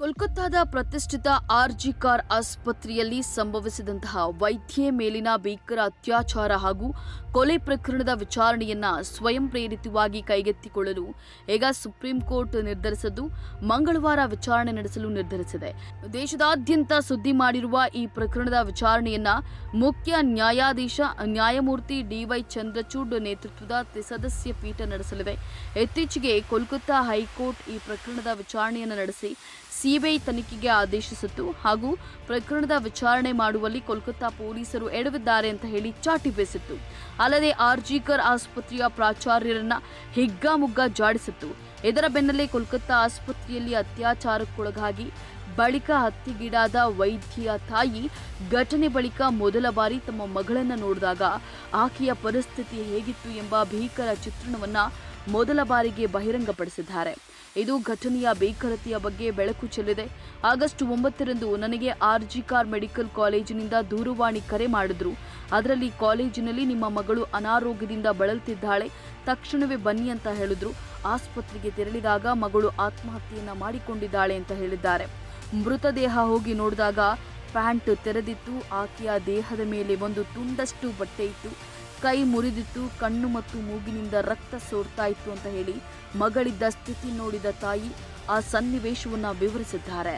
ಕೋಲ್ಕತ್ತಾದ ಪ್ರತಿಷ್ಠಿತ ಆರ್ಜಿ ಕಾರ್ ಆಸ್ಪತ್ರೆಯಲ್ಲಿ ಸಂಭವಿಸಿದಂತಹ ವೈದ್ಯೆ ಮೇಲಿನ ಭೀಕರ ಅತ್ಯಾಚಾರ ಹಾಗೂ ಕೊಲೆ ಪ್ರಕರಣದ ವಿಚಾರಣೆಯನ್ನ ಸ್ವಯಂ ಪ್ರೇರಿತವಾಗಿ ಕೈಗೆತ್ತಿಕೊಳ್ಳಲು ಈಗ ಸುಪ್ರೀಂ ಕೋರ್ಟ್ ನಿರ್ಧರಿಸಿದ್ದು, ಮಂಗಳವಾರ ವಿಚಾರಣೆ ನಡೆಸಲು ನಿರ್ಧರಿಸಿದೆ. ದೇಶದಾದ್ಯಂತ ಸುದ್ದಿ ಮಾಡಿರುವ ಈ ಪ್ರಕರಣದ ವಿಚಾರಣೆಯನ್ನ ಮುಖ್ಯ ನ್ಯಾಯಾಧೀಶ, ನ್ಯಾಯಮೂರ್ತಿ ಡಿವೈ ಚಂದ್ರಚೂಡ್ ನೇತೃತ್ವದ ತ್ರಿಸದಸ್ಯ ಪೀಠ ನಡೆಸಲಿದೆ. ಇತ್ತೀಚೆಗೆ ಕೋಲ್ಕತ್ತಾ ಹೈಕೋರ್ಟ್ ಈ ಪ್ರಕರಣದ ವಿಚಾರಣೆಯನ್ನು ನಡೆಸಿ ಸಿಬಿಐ ತನಿಖೆಗೆ ಆದೇಶಿಸಿತ್ತು. ಹಾಗೂ ಪ್ರಕರಣದ ವಿಚಾರಣೆ ಮಾಡುವಲ್ಲಿ ಕೋಲ್ಕತ್ತಾ ಪೊಲೀಸರು ಎಡವಿದ್ದಾರೆ ಅಂತ ಹೇಳಿ ಚಾಟಿ ಬೀಸಿತ್ತು. ಅಲ್ಲದೆ ಆರ್ಜಿಕರ್ ಆಸ್ಪತ್ರೆಯ ಪ್ರಾಚಾರ್ಯರನ್ನ ಹಿಗ್ಗಾಮುಗ್ಗ ಜಾಡಿಸಿತ್ತು. ಇದರ ಬೆನ್ನಲ್ಲೇ ಕೋಲ್ಕತ್ತಾ ಆಸ್ಪತ್ರೆಯಲ್ಲಿ ಅತ್ಯಾಚಾರಕ್ಕೊಳಗಾಗಿ ಬಳಿಕ ಹತ್ಯೆಗೀಡಾದ ವೈದ್ಯೆಯ ತಾಯಿ ಘಟನೆ ಬಳಿಕ ಮೊದಲ ಬಾರಿ ತಮ್ಮ ಮಗಳನ್ನು ನೋಡಿದಾಗ ಆಕೆಯ ಪರಿಸ್ಥಿತಿ ಹೇಗಿತ್ತು ಎಂಬ ಭೀಕರ ಚಿತ್ರಣವನ್ನ ಮೊದಲ ಬಾರಿಗೆ ಬಹಿರಂಗಪಡಿಸಿದ್ದಾರೆ. ಇದು ಘಟನೆಯ ಭೀಕರತೆಯ ಬಗ್ಗೆ ಬೆಳಕು ಚೆಲ್ಲಿದೆ. ಆಗಸ್ಟ್ ಒಂಬತ್ತರಂದು ನನಗೆ ಆರ್ಜಿ ಕಾರ್ ಮೆಡಿಕಲ್ ಕಾಲೇಜಿನಿಂದ ದೂರವಾಣಿ ಕರೆ ಮಾಡಿದ್ರು. ಅದರಲ್ಲಿ ಕಾಲೇಜಿನಲ್ಲಿ ನಿಮ್ಮ ಮಗಳು ಅನಾರೋಗ್ಯದಿಂದ ಬಳಲ್ತಿದ್ದಾಳೆ. ತಕ್ಷಣವೇ ಬನ್ನಿ ಅಂತ ಹೇಳಿದ್ರು. ಆಸ್ಪತ್ರೆಗೆ ತೆರಳಿದಾಗ ಮಗಳು ಆತ್ಮಹತ್ಯೆಯನ್ನು ಮಾಡಿಕೊಂಡಿದ್ದಾಳೆ ಅಂತ ಹೇಳಿದ್ದಾರೆ. ಮೃತದೇಹ ಹೋಗಿ ನೋಡಿದಾಗ ಪ್ಯಾಂಟ್ ತೆರೆದಿತ್ತು. ಆಕೆಯ ದೇಹದ ಮೇಲೆ ಒಂದು ತುಂಡಷ್ಟು ಬಟ್ಟೆ ಇತ್ತು. ಕೈ ಮುರಿದಿತ್ತು ಕಣ್ಣು ಮತ್ತು ಮೂಗಿನಿಂದ ರಕ್ತ ಸೋರ್ತಾ ಇತ್ತು ಅಂತ ಹೇಳಿ ಮಗಳಿದ್ದ ಸ್ಥಿತಿ ನೋಡಿದ ತಾಯಿ ಆ ಸನ್ನಿವೇಶವನ್ನು ವಿವರಿಸಿದ್ದಾರೆ.